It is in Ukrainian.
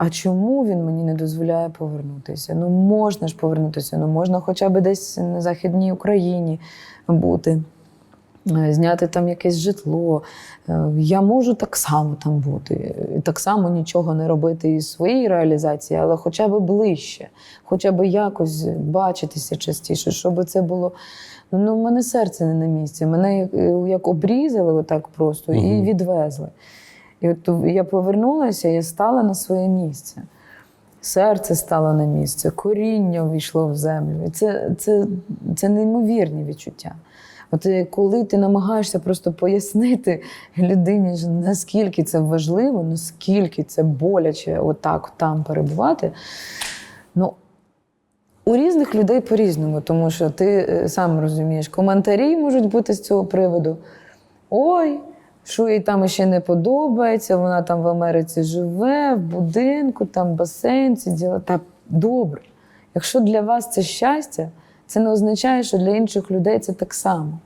а чому він мені не дозволяє повернутися? Ну можна ж повернутися, ну можна хоча б десь на Західній Україні бути, е, зняти там якесь житло. Е, Я можу так само там бути, і так само нічого не робити із своєї реалізації, але хоча б ближче, хоча б якось бачитися частіше, щоб це було. Ну, в мене серце не на місці. Мене як, як обрізали отак просто і відвезли. І от я повернулася і стала на своє місце. Серце стало на місце, коріння увійшло в землю. І це, це, це неймовірні відчуття. От е, коли ти намагаєшся просто пояснити людині, наскільки це важливо, наскільки це боляче отак там перебувати, ну, у різних людей по-різному, тому що ти е, сам розумієш, коментарі можуть бути з цього приводу. Ой, що їй там ще не подобається, вона там в Америці живе, в будинку, там басейн, ці діла. Та добре. Якщо для вас це щастя, це не означає, що для інших людей це так само.